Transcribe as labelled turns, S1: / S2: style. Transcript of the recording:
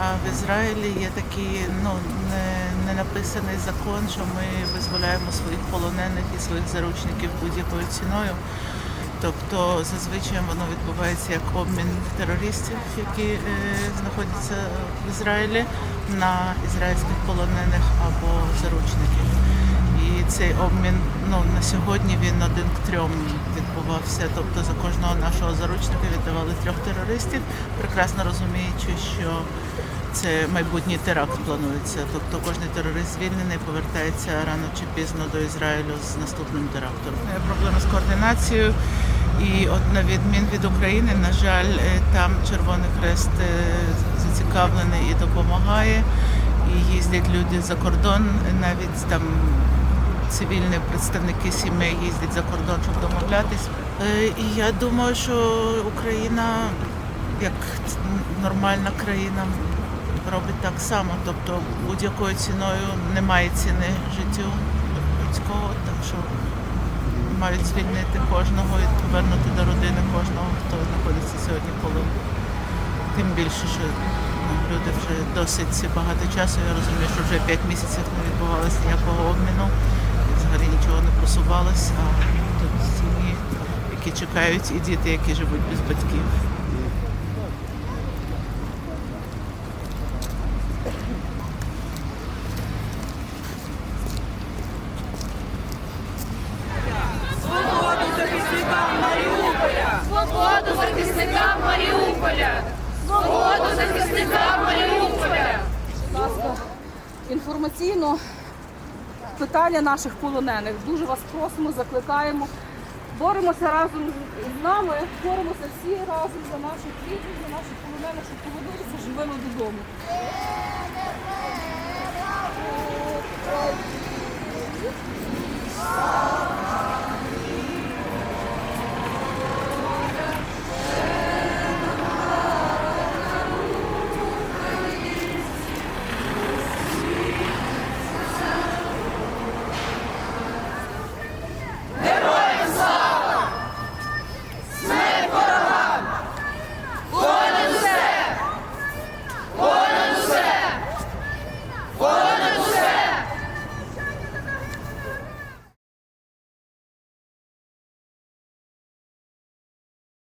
S1: А в Ізраїлі є такий ну, не, написаний закон, що ми визволяємо своїх полонених і своїх заручників будь-якою ціною. Тобто зазвичай воно відбувається як обмін терористів, які е, знаходяться в Ізраїлі, на ізраїльських полонених або заручників. І цей обмін ну, на сьогодні він один к трьом відбувався. Тобто за кожного нашого заручника віддавали трьох терористів, прекрасно розуміючи, що це майбутній теракт планується. Тобто кожен терорист звільнений повертається рано чи пізно до Ізраїлю з наступним терактом. Проблема з координацією. І от на відмін від України, на жаль, е, там Червоний Хрест е, зацікавлений і допомагає. І їздять люди за кордон, навіть там цивільні представники сімей їздять за кордон, щоб домовлятись. Е, І я думаю, що Україна, як нормальна країна, робить так само. Тобто будь-якою ціною немає ціни життю людського, так що мають звільнити кожного і повернути до родини кожного, хто знаходиться сьогодні в полоні. Тим більше, що ну, люди вже досить багато часу. Я розумію, що вже 5 місяців не відбувалося ніякого обміну, і взагалі нічого не просувалося. А тут сім'ї, які чекають, і діти, які живуть без батьків.
S2: Свободу захисникам Маріуполя!
S3: Свободу захисникам Маріуполя! Свободу захисникам Маріуполя!
S4: будь ласка, інформаційно питання наших полонених. Дуже вас просимо, закликаємо. Боремося разом з нами, боремося всі разом за наших рідних, за наших полонених, щоб повернутися живими додому.